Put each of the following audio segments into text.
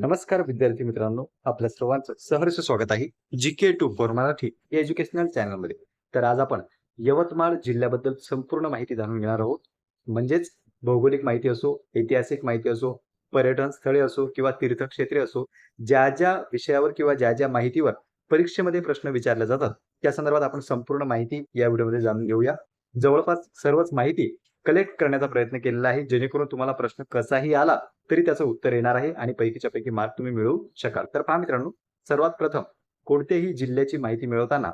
नमस्कार विद्यार्थी मित्रांनो आपल्या सर्वांचं सहर्ष स्वागत आहे G K two four Marathi या एज्युकेशनल चॅनलमध्ये तर आज आपण यवतमाळ जिल्ह्याबद्दल संपूर्ण माहिती जाणून घेणार आहोत. म्हणजेच भौगोलिक माहिती असो ऐतिहासिक माहिती असो पर्यटन स्थळे असो किंवा तीर्थक्षेत्रे असो ज्या ज्या विषयावर किंवा ज्या ज्या माहितीवर परीक्षेमध्ये प्रश्न विचारले जातात त्या संदर्भात आपण संपूर्ण माहिती या व्हिडिओमध्ये जाणून घेऊया. जवळपास सर्वच माहिती कलेक्ट करण्याचा प्रयत्न केलेला आहे जेणेकरून तुम्हाला प्रश्न कसाही आला तरी त्याचं उत्तर येणार आहे आणि पैकीच्या पैकी मार्क तुम्ही मिळवू शकाल. तर पहा मित्रांनो सर्वात प्रथम कोणत्याही जिल्ह्याची माहिती मिळवताना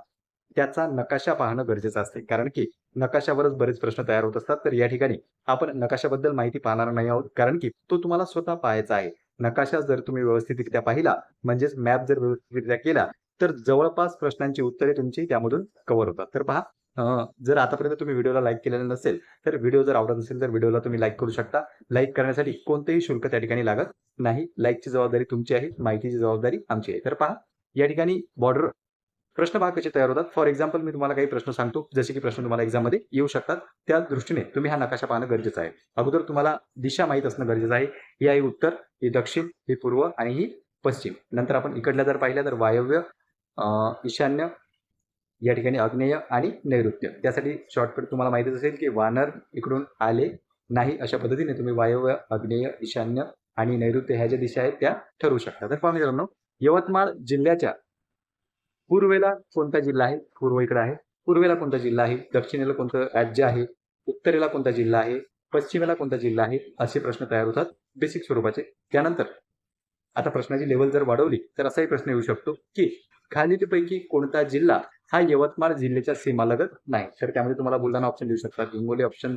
त्याचा नकाशा पाहणं गरजेचं असते. कारण की नकाशावरच बरेच प्रश्न तयार होत असतात. तर या ठिकाणी आपण नकाशाबद्दल माहिती पाहणार नाही आहोत. कारण की तो तुम्हाला स्वतः पाहायचा आहे. नकाशा जर तुम्ही व्यवस्थितरित्या पाहिला म्हणजेच मॅप जर व्यवस्थितरित्या केला तर जवळपास प्रश्नांची उत्तरे तुमची त्यामधून कव्हर होतात. तर पहा जर आतापर्यंत तुम्ही व्हिडिओला लाईक केलेलं नसेल तर व्हिडिओ जर आवडत असेल तर व्हिडिओला तुम्ही लाईक करू शकता. लाईक करण्यासाठी कोणतेही शुल्क त्या ठिकाणी लागत नाही. लाईकची जबाबदारी तुमची आहे माहितीची जबाबदारी आमची आहे. तर पहा या ठिकाणी बॉर्डर प्रश्न भाग कसे तयार होतात? फॉर एक्झाम्पल मी तुम्हाला काही प्रश्न सांगतो. जसे की प्रश्न तुम्हाला एक्झाममध्ये येऊ शकतात. त्या दृष्टीने तुम्ही हा नकाशा पाहणं गरजेचं आहे. अगोदर तुम्हाला दिशा माहीत असणं गरजेचं आहे. ही आहे उत्तर ही दक्षिण ही पूर्व आणि ही पश्चिम. नंतर आपण इकडल्या जर पाहिल्या तर वायव्य ईशान्य या ठिकाणी आग्नेय आणि नैऋत्य. त्यासाठी शॉर्टकट तुम्हाला माहितीच असेल की वानर इकडून आले नाही अशा पद्धतीने तुम्ही वायव्य आग्नेय ईशान्य आणि नैऋत्य ह्या ज्या दिशा आहेत त्या ठरवू शकता. तर पहा मित्रांनो यवतमाळ जिल्ह्याच्या पूर्वेला कोणता जिल्हा आहे? पूर्व इकडे आहे. पूर्वेला कोणता जिल्हा आहे? दक्षिणेला कोणतं राज्य आहे? उत्तरेला कोणता जिल्हा आहे? पश्चिमेला कोणता जिल्हा आहे? असे प्रश्न तयार होतात. बेसिक स्वरूपाचे. त्यानंतर आता प्रश्नाची लेवल जर वाढवली तर असाही प्रश्न येऊ शकतो की खालीलपैकी कोणता जिल्हा हा यवतमाळ जिल्ह्याच्या सीमालगत नाही? तर त्यामध्ये तुम्हाला बुलढाणा ऑप्शन देऊ शकतात हिंगोली ऑप्शन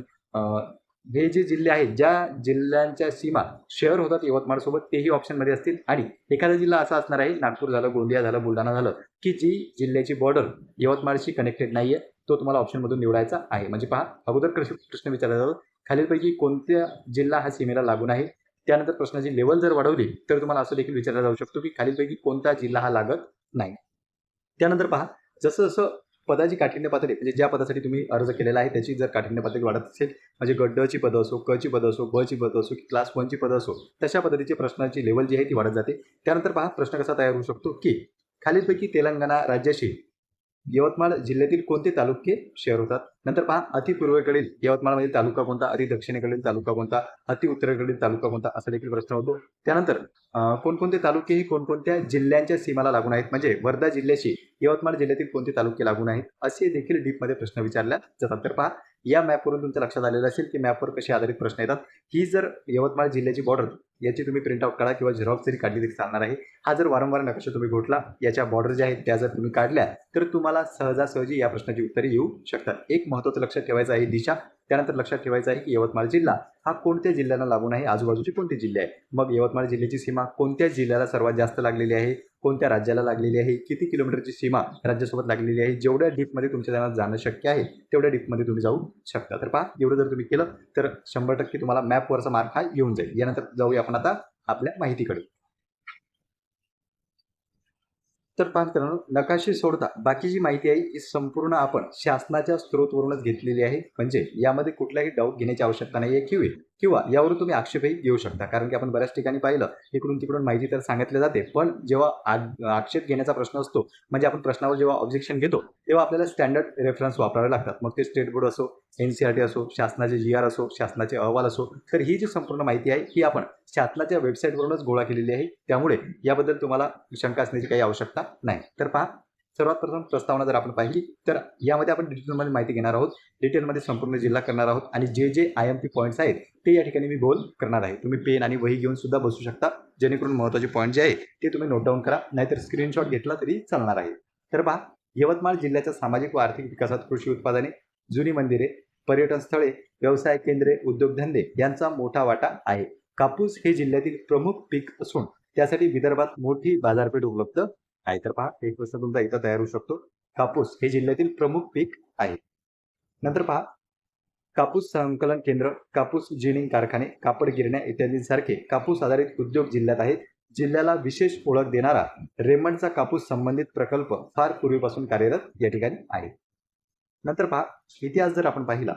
हे जे जिल्हे आहेत ज्या जिल्ह्यांच्या सीमा शहर होतात यवतमाळ सोबत तेही ऑप्शनमध्ये असतील. आणि एखादा जिल्हा असा असणार आहे नागपूर झालं गोंदिया झालं बुलढाणा झालं की जी जिल्ह्याची बॉर्डर यवतमाळशी कनेक्टेड नाही आहे तो तुम्हाला ऑप्शनमधून निवडायचा आहे. म्हणजे पहा अगोदर प्रश्न विचारला जातो खालीलपैकी कोणत्या जिल्हा हा सीमेला लागून आहे? त्यानंतर प्रश्नाची लेवल जर वाढवली तर तुम्हाला असं देखील विचारला जाऊ शकतो की खालीलपैकी कोणता जिल्हा हा लागत नाही. त्यानंतर पहा जसं जसं पदाची काठिण्य पातळी म्हणजे ज्या पदासाठी तुम्ही अर्ज केलेला आहे त्याची जर काठिण्य पातळी वाढत असेल म्हणजे गट ची पदं असो क ची पदं असो ब ची पदं असो की क्लास वनची पदं असो तशा पद्धतीची प्रश्नाची लेवल जी आहे ती वाढत जाते. त्यानंतर पहा प्रश्न कसा तयार होऊ शकतो की खालीलपैकी तेलंगणा राज्याशी यवतमाळ जिल्ह्यातील कोणते तालुके शहर होतात? नंतर पहा अति पूर्वेकडील यवतमाळमधील तालुका कोणता? अति दक्षिणेकडील तालुका कोणता? अति उत्तरेकडील तालुका कोणता? असा देखील प्रश्न होतो. त्यानंतर कोणकोणते तालुके हे कोणकोणत्या जिल्ह्यांच्या सीमाला लागून आहेत? म्हणजे वर्धा जिल्ह्याशी यवतमाळ जिल्ह्यातील कोणते तालुके लागून आहेत? असे देखील डीपमध्ये प्रश्न विचारल्या जातात. तर पहा या मॅपवरून तुमच्या लक्षात आलेलं असेल की मॅपवर कसे आधारित प्रश्न येतात. ही जर यवतमाळ जिल्ह्याची बॉर्डर याची तुम्ही प्रिंट आउट काढा किंवा झेरॉक्स जरी काढली तरी चालणार आहे. हा जर वारंवार नकाशा तुम्ही घोटला याच्या बॉर्डर ज्या आहेत त्या जर तुम्ही काढल्या तर तुम्हाला सहजासहजी या प्रश्नाची उत्तरे येऊ शकतात. एक महत्त्वाचं लक्षात ठेवायचं आहे दिशा त्यानंतर लक्षात ठेवायचं आहे की यवतमाळ जिल्हा हा कोणत्या जिल्ह्यांना लागून आहे आजूबाजूचे कोणते जिल्हे आहे मग यवतमाळ जिल्ह्याची सीमा कोणत्या जिल्ह्याला सर्वात जास्त लागलेली आहे? कोणत्या राज्याला लागलेली आहे? किती किलोमीटरची सीमा राज्यासोबत लागलेली आहे? जेवढ्या डीपमध्ये तुमच्या त्यांना जाणं शक्य आहे तेवढ्या डीपमध्ये तुम्ही जाऊ शकता. तर पहा एवढं जर तुम्ही केलं तर शंभर टक्के तुम्हाला मॅपवरचा मार्क हा येऊन जाईल. यानंतर जाऊया आपण आता आपल्या माहितीकडे. तर पहा मित्रांनो नकाशे सोडता बाकीची माहिती आहे ही संपूर्ण आपण शासनाच्या स्त्रोतवरूनच घेतलेली आहे. म्हणजे यामध्ये कुठलाही डाऊट घेण्याची आवश्यकता नाही आहे? किंवा किंवा यावरून तुम्ही आक्षेपही घेऊ शकता. कारण की आपण बऱ्याच ठिकाणी पाहिलं इकडून तिकडून माहिती तर सांगितली जाते. पण जेव्हा आक्षेप घेण्याचा प्रश्न असतो म्हणजे आपण प्रश्नावर जेव्हा ऑब्जेक्शन घेतो तेव्हा आपल्याला स्टँडर्ड रेफरन्स वापरावे लागतात. मग ते स्टेट बोर्ड असो N C E R T शासनाचे जी आर असो शासनाचे अहवाल असो तर ही जी संपूर्ण माहिती आहे ही आपण शासनाच्या वेबसाईटवरूनच गोळा केलेली आहे. त्यामुळे याबद्दल तुम्हाला शंका असण्याची काही आवश्यकता नाही. तर पहा सर्वात प्रथम प्रस्तावना जर आपण पाहिली तर यामध्ये आपण डिटेलमध्ये माहिती घेणार आहोत. डिटेलमध्ये संपूर्ण जिल्हा करणार आहोत आणि जे जे आय एम पी पॉईंट्स आहेत ते या ठिकाणी मी गोल करणार आहे. तुम्ही पेन आणि वही घेऊन सुद्धा बसू शकता. जेणेकरून महत्त्वाचे पॉईंट जे आहे ते तुम्ही नोट डाऊन करा. नाहीतर स्क्रीनशॉट घेतला तरी चालणार आहे. तर पहा यवतमाळ जिल्ह्याच्या सामाजिक व आर्थिक विकासात कृषी उत्पादने जुनी मंदिरे पर्यटन स्थळे व्यवसाय केंद्रे उद्योगधंदे यांचा मोठा वाटा आहे. कापूस हे जिल्ह्यातील प्रमुख पीक असून त्यासाठी विदर्भात मोठी बाजारपेठ उपलब्ध आहे तर पहा एक प्रश्न तुमचा इथं तयार होऊ शकतो. कापूस हे जिल्ह्यातील प्रमुख पीक आहे. नंतर पहा कापूस संकलन केंद्र कापूस जिनिंग कारखाने कापड गिरण्या इत्यादींसारखे कापूस आधारित उद्योग जिल्ह्यात आहेत. जिल्ह्याला विशेष ओळख देणारा रेमंडचा कापूस संबंधित प्रकल्प फार पूर्वीपासून कार्यरत या ठिकाणी आहे. नंतर पहा इतिहास जर आपण पाहिला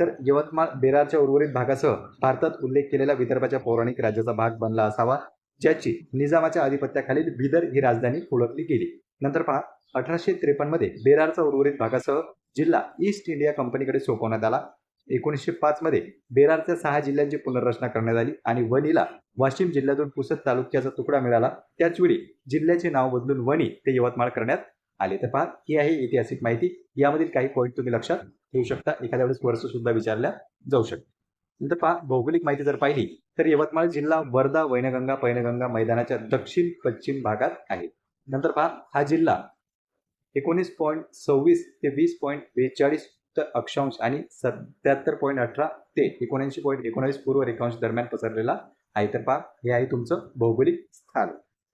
तर यवतमाळ बेरारच्या उर्वरित भागासह भारतात उल्लेख केलेल्या विदर्भाच्या पौराणिक राज्याचा भाग बनला असावा. ज्याची निजामाच्या आधिपत्याखालील बिदर ही राजधानी ओळखली गेली. नंतर पहा अठराशे त्रेपन्नमध्ये बेरारचा उर्वरित भागासह जिल्हा ईस्ट इंडिया कंपनीकडे सोपवण्यात आला. एकोणीसशे पाच मध्ये बेरारच्या सहा जिल्ह्यांची पुनर्रचना करण्यात आली आणि वणीला वाशिम जिल्ह्यातून पुसद तालुक्याचा तुकडा मिळाला. त्याचवेळी जिल्ह्याचे नाव बदलून वणी ते यवतमाळ करण्यात आले. तर पहा ही आहे ऐतिहासिक माहिती. यामधील काही पॉईंट तुम्ही लक्षात ठेवू शकता. एखाद्या वेळेस वर्ष सुद्धा विचारल्या जाऊ शकते. नंतर पहा भौगोलिक माहिती जर पाहिली तर यवतमाळ जिल्हा वर्धा वैनगंगा पैनगंगा मैदानाच्या दक्षिण पश्चिम भागात आहे. नंतर पहा हा जिल्हा एकोणीस पॉईंट सव्वीस ते वीस पॉईंट बेचाळीस अक्षांश आणि सत्याहत्तर पॉईंट अठरा ते एकोणऐंशी पॉईंट एकोणावीस पूर्व रेखांश दरम्यान पसरलेला आहे. तर पहा हे आहे तुमचं भौगोलिक स्थान.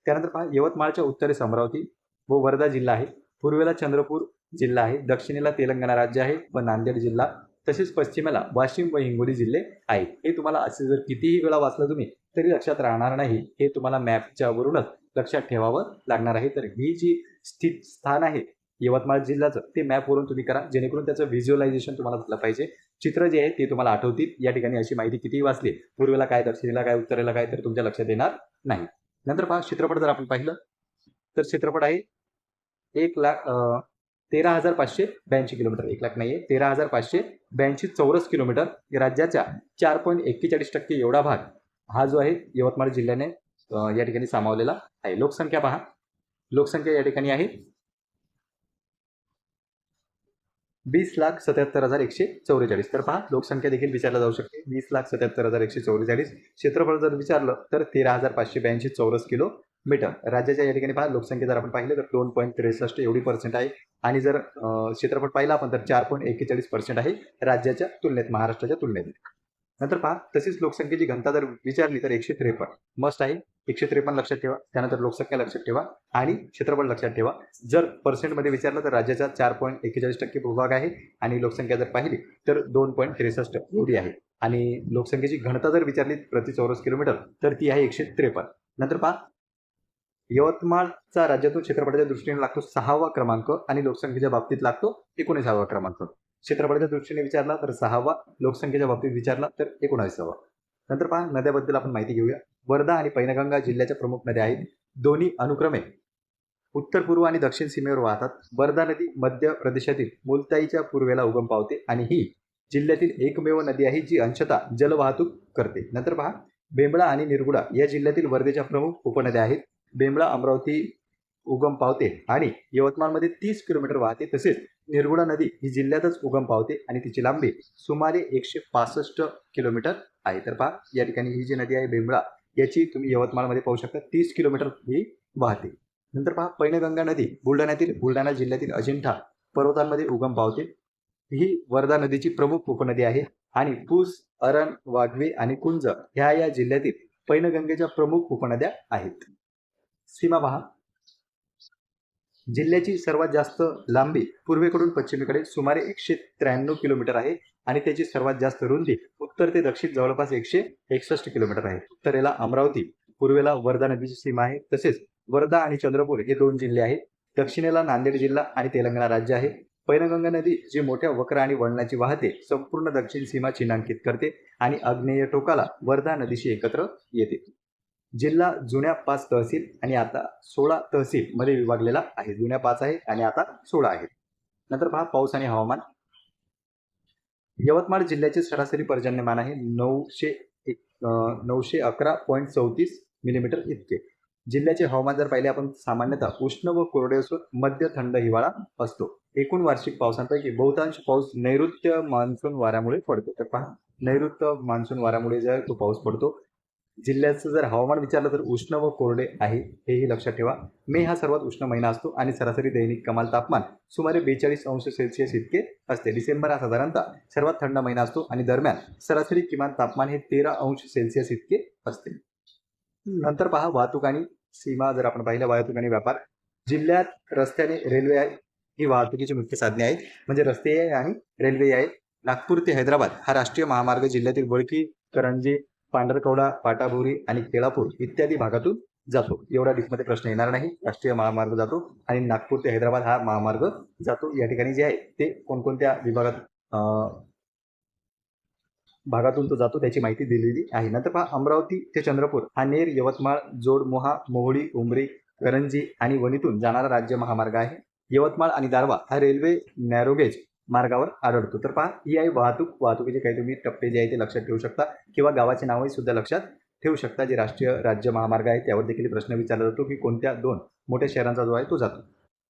त्यानंतर पहा यवतमाळच्या उत्तरेस अमरावती व वर्धा जिल्हा आहे. पूर्वेला चंद्रपूर जिल्हा आहे. दक्षिणेला तेलंगणा राज्य आहे व नांदेड जिल्हा तसेच पश्चिमेला वाशिम व हिंगोली जिल्हे आहेत. हे तुम्हाला असे जर कितीही वेळा वाचलं तुम्ही तरी लक्षात राहणार नाही. हे तुम्हाला मॅपच्या वरूनच लक्षात ठेवावं लागणार आहे. तर ही जी स्थित स्थान आहे यवतमाळ जिल्ह्याचं ते मॅपवरून तुम्ही करा. जेणेकरून त्याचं व्हिज्युअलायझेशन तुम्हाला झालं पाहिजे. चित्र जे आहे ते तुम्हाला आठवतील. या ठिकाणी अशी माहिती कितीही वाचली पूर्वेला काय दक्षिणेला काय उत्तरेला काय तर तुमच्या लक्षात येणार नाही. नंतर पहा चित्रपट जर आपण पाहिलं तर चित्रपट आहे एक लाख तेरा हजार पाचशे ब्याऐंशी किलोमीटर. एक लाख नाही आहे तेरा हजार पाचशे ब्याऐंशी चौरस किलोमीटर. राज्याच्या चार पॉईंट एक्केचाळीस टक्के एवढा भाग हा जो आहे यवतमाळ जिल्ह्याने या ठिकाणी सामावलेला आहे. लोकसंख्या पहा. लोकसंख्या या ठिकाणी आहे. वीस लाख सत्याहत्तर हजार एकशे चौवेचाळीस. तर पहा लोकसंख्या देखील विचारला जाऊ शकते. वीस लाख सत्याहत्तर हजार एकशे चौवेचाळीस. क्षेत्रफळ जर विचारलं तर तेरा हजार पाचशे ब्याऐंशी चौरस किलो मीटर राज्याच्या या ठिकाणी पहा लोकसंख्या जर आपण पाहिलं तर दोन पॉईंट त्रेसष्ट एवढी पर्सेंट आहे. आणि जर क्षेत्रफळ पाहिलं आपण तर चार पॉईंट एक्केचाळीस पर्सेंट आहे राज्याच्या तुलनेत महाराष्ट्राच्या तुलनेत. नंतर पहा तशीच लोकसंख्येची घनता जर विचारली तर एकशे त्रेपन्न. मस्ट आहे. एकशे त्रेपन्न लक्षात ठेवा. त्यानंतर लोकसंख्या लक्षात ठेवा आणि क्षेत्रफळ लक्षात ठेवा. जर पर्सेंटमध्ये विचारलं तर राज्याचा चार पॉईंट एक्केचाळीस टक्के भूभाग आहे आणि लोकसंख्या जर पाहिली तर दोन पॉईंट त्रेसष्ट एवढी आहे. आणि लोकसंख्येची घनता जर विचारली प्रति चौरस किलोमीटर तर ती आहे एकशे त्रेपन्न. नंतर पहा यवतमाळचा राज्यातून क्षेत्रफळाच्या दृष्टीने लागतो सहावा क्रमांक आणि लोकसंख्येच्या बाबतीत लागतो एकोणीसावा क्रमांक. क्षेत्रफळाच्या दृष्टीने विचारला तर सहावा लोकसंख्येच्या बाबतीत विचारला तर एकोणावीसावा. नंतर पहा नद्याबद्दल आपण माहिती घेऊया. वर्धा आणि पैनगंगा जिल्ह्याच्या प्रमुख नद्या आहेत. दोन्ही अनुक्रमे उत्तर पूर्व आणि दक्षिण सीमेवर वाहतात. वर्धा नदी मध्य प्रदेशातील मुलताईच्या पूर्वेला उगम पावते आणि ही जिल्ह्यातील एकमेव नदी आहे जी अंशतः जलवाहतूक करते. नंतर पहा बेंबळा आणि निरगुडा या जिल्ह्यातील वर्धेच्या प्रमुख उपनद्या आहेत. बेंबळा अमरावती उगम पावते आणि यवतमाळमध्ये तीस किलोमीटर वाहते. तसेच निर्गुडा नदी ही जिल्ह्यातच उगम पावते आणि तिची लांबी सुमारे एकशे पासष्ट किलोमीटर आहे. तर पहा या ठिकाणी ही जी नदी आहे बेंबळा याची तुम्ही यवतमाळमध्ये पाहू शकता. तीस किलोमीटर ही वाहते. नंतर पहा पैनगंगा नदी बुलढाण्यातील बुलढाणा जिल्ह्यातील अजिंठा पर्वतांमध्ये उगम पावते. ही वर्धा नदीची प्रमुख उपनदी आहे आणि पूस अरण वाघवे आणि कुंज ह्या या जिल्ह्यातील पैनगंगेच्या प्रमुख उपनद्या आहेत. सीमा पहा. जिल्ह्याची सर्वात जास्त लांबी पूर्वेकडून पश्चिमेकडे सुमारे एकशे त्र्याण्णव किलोमीटर आहे आणि त्याची सर्वात जास्त रुंदी उत्तर ते दक्षिण जवळपास एकशे एकसष्ट किलोमीटर आहे. उत्तरेला अमरावती पूर्वेला वर्धा नदीची सीमा आहे. तसेच वर्धा आणि चंद्रपूर हे दोन जिल्हे आहेत. दक्षिणेला नांदेड जिल्हा आणि तेलंगणा राज्य आहे. पैनगंगा नदी जी मोठ्या वक्र आणि वळणाची वाहते संपूर्ण दक्षिण सीमा चिन्हांकित करते आणि आग्नेय टोकाला वर्धा नदीशी एकत्र येते. जिल्हा जुन्या पाच तहसील आणि आता सोळा तहसील मध्ये विभागलेला आहे. जुन्या पाच आहे आणि आता सोळा आहे नंतर पहा पाऊस आणि हवामान. यवतमाळ जिल्ह्याचे सरासरी पर्जन्यमान आहे नऊशे एक नऊशे अकरा पॉईंट चौतीस मिलीमीटर इतके. जिल्ह्याचे हवामान जर पाहिले आपण सामान्यतः उष्ण व कोरडे असून मध्य थंड हिवाळा असतो. एकूण वार्षिक पावसांपैकी बहुतांश पाऊस नैऋत्य मान्सून वाऱ्यामुळे पडतो. तर पहा नैऋत्य मान्सून वाऱ्यामुळे जर तो पाऊस पडतो जिल्ह्याचं जर हवामान विचारलं तर उष्ण व कोरडे आहे हेही लक्षात ठेवा. मे हा सर्वात उष्ण महिना असतो आणि सरासरी दैनिक कमाल तापमान सुमारे बेचाळीस अंश सेल्सिअस इतके असते. डिसेंबर हा साधारणतः सर्वात थंड महिना असतो आणि दरम्यान सरासरी किमान तापमान हे तेरा अंश सेल्सिअस इतके असते. नंतर पहा वाहतूक आणि सीमा जर आपण पाहिलं वाहतूक आणि व्यापार. जिल्ह्यात रस्त्याने रेल्वे आहे ही वाहतुकीची मुख्य साधने आहेत. म्हणजे रस्ते आहे आणि रेल्वे आहे नागपूर ते हैदराबाद हा राष्ट्रीय महामार्ग जिल्ह्यातील वळकी करंजी पांढरकवडा पाटाभोरी आणि केळापूर इत्यादी भागातून जातो. एवढा डिस्कमध्ये प्रश्न येणार नाही. राष्ट्रीय महामार्ग जातो आणि नागपूर ते हैदराबाद हा महामार्ग जातो. या ठिकाणी जे आहे ते कोणकोणत्या विभागात भागातून तो जातो त्याची माहिती दिलेली आहे. नंतर पहा अमरावती ते चंद्रपूर हा नेर यवतमाळ जोड मोहा मोहळी उमरी करंजी आणि वणीतून जाणारा राज्य महामार्ग आहे. यवतमाळ आणि दारवा हा रेल्वे नॅरोगेज मार्गावर आढळतो. तर पहा ही आहे वाहतूक. वाहतुकीचे काही तुम्ही टप्पे जे आहे ते लक्षात ठेवू शकता किंवा गावाचे नावही सुद्धा लक्षात ठेवू शकता. जे राष्ट्रीय राज्य महामार्ग आहे त्यावर देखील प्रश्न विचारला जातो की कोणत्या दोन मोठ्या शहरांचा जो आहे तो जातो.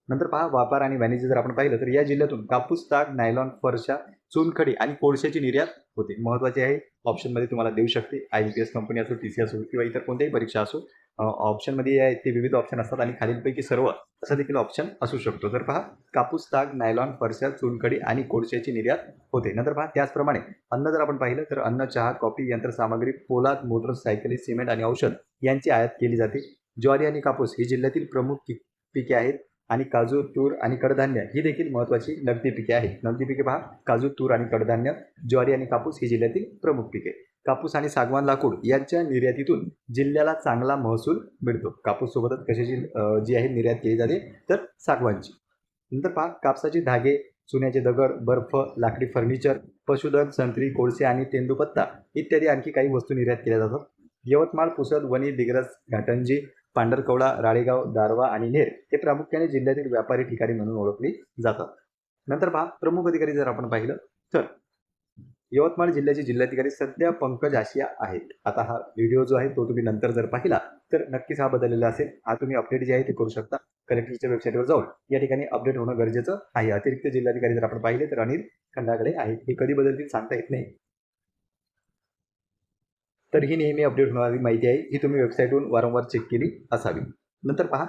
नंतर पहा व्यापार आणि वाणिज्य जर आपण पाहिलं तर या जिल्ह्यातून कापूस ताग नायलॉन फरशा चुनखडी आणि कोळशाची निर्यात होते. महत्त्वाचे आहे ऑप्शनमध्ये तुम्हाला देऊ शकते. I B P S company असो टी सी असो किंवा इतर कोणत्याही परीक्षा असो ऑप्शनमध्ये आहे ते विविध ऑप्शन असतात आणि खालीलपैकी सर्व असा देखील ऑप्शन असू शकतो. तर पहा कापूस ताग नायलॉन फरशा चुनखडी आणि कोळशाची निर्यात होते. नंतर पहा त्याचप्रमाणे अन्न जर आपण पाहिलं तर अन्न चहा कॉफी यंत्रसामग्री पोलाद मोटरसायकली सिमेंट आणि औषध यांची आयात केली जाते. ज्वारी आणि कापूस ही जिल्ह्यातील प्रमुख पीक पिके आहेत आणि काजू तूर आणि कडधान्य ही देखील महत्त्वाची नगदी पिके आहेत. नगदी पिके पहा काजू तूर आणि कडधान्य ज्वारी आणि कापूस ही जिल्ह्यातील प्रमुख पिके. कापूस आणि सागवान लाकूड यांच्या निर्यातीतून जिल्ह्याला चांगला महसूल मिळतो. कापूस सोबतच कशाची जी आहे निर्यात केली जाते तर सागवानची. नंतर पहा कापसाचे धागे चुन्याचे दगड बर्फ लाकडी फर्निचर पशुधन संत्री कोळसे आणि तेंदूपत्ता इत्यादी आणखी काही वस्तू निर्यात केल्या जातात. यवतमाळ पुसद वणी दिग्रस घाटंजी पांढरकवडा राळेगाव दारवा आणि नेर हे प्रामुख्याने जिल्ह्यातील व्यापारी ठिकाणी म्हणून ओळखली जातात. नंतर पहा प्रमुख अधिकारी जर आपण पाहिलं तर यवतमाळ जिल्ह्याचे जिल्हाधिकारी सध्या पंकज आशिया आहेत. आता हा व्हिडिओ जो आहे तो तुम्ही नंतर जर पाहिला तर नक्कीच हा बदललेला असेल. हा तुम्ही अपडेट जे आहे ते करू शकता. कलेक्टरच्या वेबसाईटवर जाऊन या ठिकाणी अपडेट होणं गरजेचं आहे. अतिरिक्त जिल्हाधिकारी जर आपण पाहिले तर अनिल खंडाकडे आहेत. हे कधी बदलतील सांगता येत नाही. तर ही नेहमी अपडेट होणारी माहिती आहे. ही तुम्ही वेबसाईटवरून वारंवार चेक केली असावी. नंतर पहा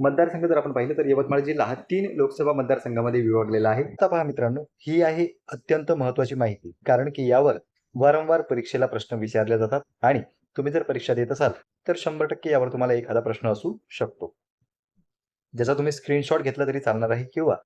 मतदारसंघ जर आपण पाहिलं तर यवतमाळ जिल्हा हा तीन लोकसभा मतदारसंघामध्ये विभागलेला आहे. आता पहा मित्रांनो ही आहे अत्यंत महत्वाची माहिती कारण की यावर वारंवार परीक्षेला प्रश्न विचारले जातात आणि तुम्ही जर परीक्षा देत असाल तर शंभर टक्के यावर तुम्हाला एखादा प्रश्न असू शकतो. ज्याचा तुम्ही स्क्रीनशॉट घेतला तरी चालणार आहे किंवा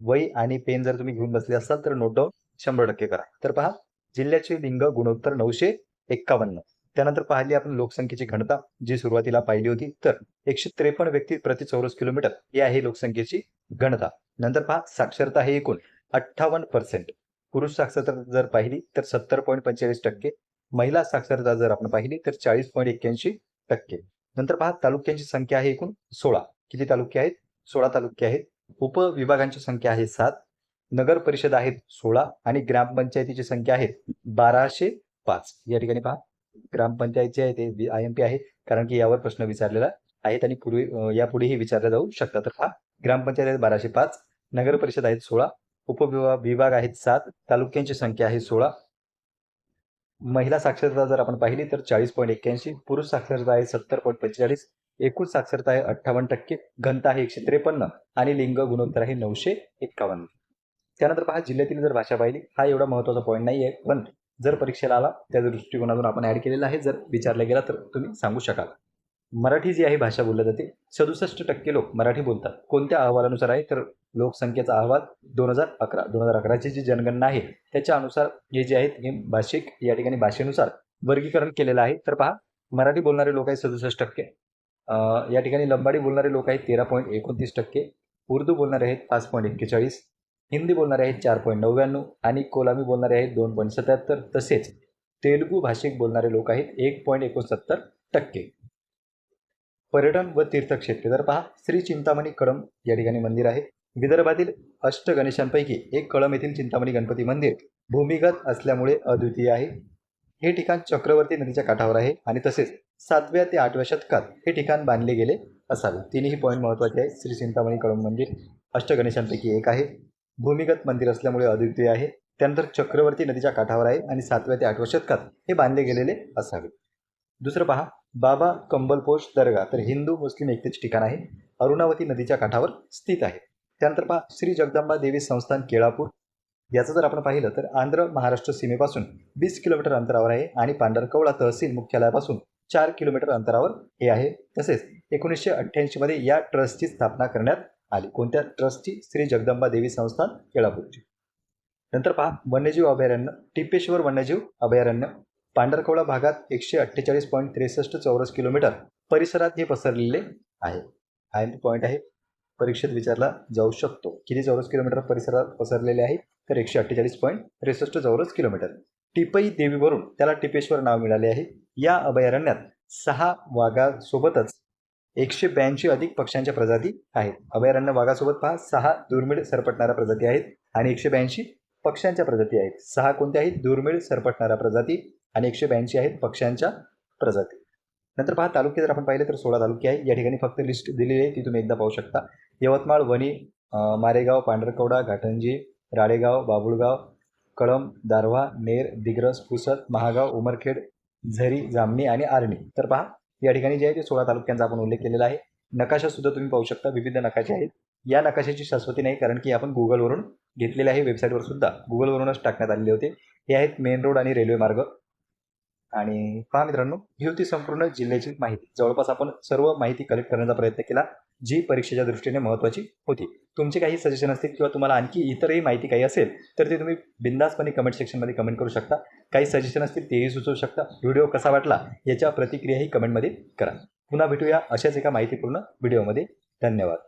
वही आणि पेन जर तुम्ही घेऊन बसले असाल तर नोट डाऊन शंभर टक्के करा. तर पहा जिल्ह्याचे लिंग गुणोत्तर नऊशे एक्कावन्न. त्यानंतर पाहिली आपण लोकसंख्येची घनता जी सुरुवातीला पाहिली होती. तर एकशे त्रेपन्न व्यक्ती प्रति चौरस किलोमीटर ही आहे लोकसंख्येची घनता. नंतर पहा साक्षरता हे एकूण अठ्ठावन्न पर्सेंट पुरुष साक्षरता जर पाहिली तर सत्तर पॉईंट पंचेचाळीस टक्के. महिला साक्षरता जर आपण पाहिली तर चाळीस पॉईंट एक्क्याऐंशी टक्के. नंतर पहा तालुक्यांची संख्या आहे एकूण सोळा. किती तालुके आहेत? सोळा तालुके आहेत. उपविभागांची संख्या आहे सात. नगर परिषद आहेत सोळा आणि ग्रामपंचायतीची संख्या आहे बाराशे पाच. या ठिकाणी पहा ग्रामपंचायतचे आहे ते आय एम पी आहे कारण की यावर प्रश्न विचारलेला आहेत आणि पूर्वी यापुढेही विचारला जाऊ शकतात. तर ग्रामपंचायत आहेत बाराशे पाच नगर परिषद आहेत सोळा उपविभाग विभाग आहेत सात तालुक्यांची संख्या आहे सोळा. महिला साक्षरता जर आपण पाहिली तर चाळीस पॉईंट एक्क्याऐंशी पुरुष साक्षरता आहे सत्तर पॉईंट पंचेचाळीस एकूण साक्षरता आहे अठ्ठावन्न टक्के घनता आहे एकशे त्रेपन्न आणि लिंग गुणोत्तर आहे नऊशे एक्कावन्न त्यानंतर पहा जिल्ह्यातील जर भाषा पाहिली हा एवढा महत्त्वाचा पॉईंट नाही आहे पण जर परीक्षेला आला त्या दृष्टिकोनातून आपण ऍड केलेला आहे. जर विचारला गेला तर तुम्ही सांगू शकाल. मराठी जी आहे भाषा बोलली जाते सदुसष्ट टक्के लोक मराठी बोलतात. कोणत्या अहवालानुसार आहे? तर लोकसंख्येचा अहवाल दोन हजार अकरा दोन हजार अकराची जी जनगणना आहे त्याच्या अनुसार हे जे आहेत हे भाषिक या ठिकाणी भाषेनुसार वर्गीकरण केलेलं आहे. तर पहा मराठी बोलणारे लोक आहेत सदुसष्ट टक्के. या ठिकाणी लंबाडी बोलणारे लोक आहेत तेरा पॉईंट एकोणतीस टक्के. उर्दू बोलणारे आहेत पाच पॉईंट एक्केचाळीस. हिंदी बोलणारे आहेत चार पॉईंट नव्याण्णव आणि कोलामी बोलणारे आहेत दोन पॉईंट सत्याहत्तर. तसेच तेलुगू भाषिक बोलणारे लोक आहेत एक पॉईंट एकोणसत्तर टक्के. पर्यटन व तीर्थक्षेत्रे. तर पहा श्री चिंतामणी कळम या ठिकाणी मंदिर आहे. विदर्भातील अष्ट गणेशांपैकी एक कळम येथील चिंतामणी गणपती मंदिर भूमिगत असल्यामुळे अद्वितीय आहे. हे ठिकाण चक्रवर्ती नदीच्या काठावर आहे आणि तसेच सातव्या ते आठव्या शतकात हे ठिकाण बांधले गेले असावे. तिन्ही पॉईंट महत्त्वाचे आहे. श्री चिंतामणी कळम मंदिर अष्टगणेशांपैकी एक आहे. भूमिगत मंदिर असल्यामुळे अद्वितीय आहे. त्यानंतर चक्रवर्ती नदीच्या काठावर आहे आणि सातव्या ते आठव्या शतकात हे बांधले गेलेले असावे. दुसरं पहा बाबा कंबलपोश दर्गा तर हिंदू मुस्लिम एकतेच ठिकाण आहे. अरुणावती नदीच्या काठावर स्थित आहे. त्यानंतर पहा श्री जगदंबा देवी संस्थान केळापूर. याचं जर आपण पाहिलं तर आंध्र महाराष्ट्र सीमेपासून वीस किलोमीटर अंतरावर आहे आणि पांढरकवळा तहसील मुख्यालयापासून चार किलोमीटर अंतरावर हे आहे. तसेच एकोणीसशे अठ्ठ्याऐंशीमध्ये या ट्रस्टची स्थापना करण्यात आली. कोणत्या ट्रस्टची? श्री जगदंबा देवी संस्थान केळापूरची. नंतर पहा वन्यजीव अभयारण्य टिप्पेश्वर वन्यजीव अभयारण्य पांढरकवडा भागात एकशे अठ्ठेचाळीस पॉईंट त्रेसष्ट चौरस किलोमीटर परिसरात हे पसरलेले आहे. हा पॉईंट आहे. परीक्षेत विचारला जाऊ शकतो. किती चौरस किलोमीटर परिसरात पसरलेले आहे? तर एकशे अठ्ठेचाळीस पॉईंट त्रेसष्ट चौरस किलोमीटर. टिपई देवीवरून त्याला टिपेश्वर नाव मिळाले आहे. या अभयारण्यात सहा वाघासोबतच एकशे ब्याऐंशी अधिक पक्ष्यांच्या प्रजाती आहेत. अभयारण्य वाघासोबत पहा सहा दुर्मिळ सरपटणाऱ्या प्रजाती आहेत आणि एकशे ब्याऐंशी पक्ष्यांच्या प्रजाती आहेत. सहा कोणत्या आहेत? दुर्मिळ सरपटणाऱ्या प्रजाती आणि एकशे ब्याऐंशी आहेत पक्ष्यांच्या प्रजाती. नंतर पहा तालुके जर आपण पाहिले तर सोळा तालुके आहे या ठिकाणी फक्त लिस्ट दिलेली आहे ती तुम्ही एकदा पाहू शकता. यवतमाळ वणी मारेगाव पांढरकवडा घाटंजी राळेगाव बाबुळगाव कळंब दारव्हा नेर दिग्रस पुसद महागाव उमरखेड झरी जामणी आणि आर्णी. तर पहा या ठिकाणी जे आहे ते सोळा तालुक्यांचा आपण उल्लेख केलेला आहे. नकाशा सुद्धा तुम्ही पाहू शकता विविध नकाशे आहेत. या नकाशाची शाश्वती नाही कारण की आपण गुगलवरून घेतलेले आहे वेबसाईटवर सुद्धा गुगलवरूनच टाकण्यात आलेले होते. हे आहेत मेन रोड आणि रेल्वे मार्ग. आणि पहा मित्रांनो ही होती संपूर्ण जिल्ह्याची माहिती. जवळपास आपण सर्व माहिती कलेक्ट करण्याचा प्रयत्न केला जी परीक्षेच्या दृष्टीने महत्त्वाची होती. तुमचे काही सजेशन असतील किंवा तुम्हाला आणखी इतरही माहिती काही असेल तर ते तुम्ही बिंदासपणे कमेंट सेक्शनमध्ये कमेंट करू शकता. काही सजेशन असतील तेही सुचवू शकता. व्हिडिओ कसा वाटला याच्या प्रतिक्रियाही कमेंटमध्ये करा. पुन्हा भेटूया अशाच एका माहितीपूर्ण व्हिडिओमध्ये धन्यवाद.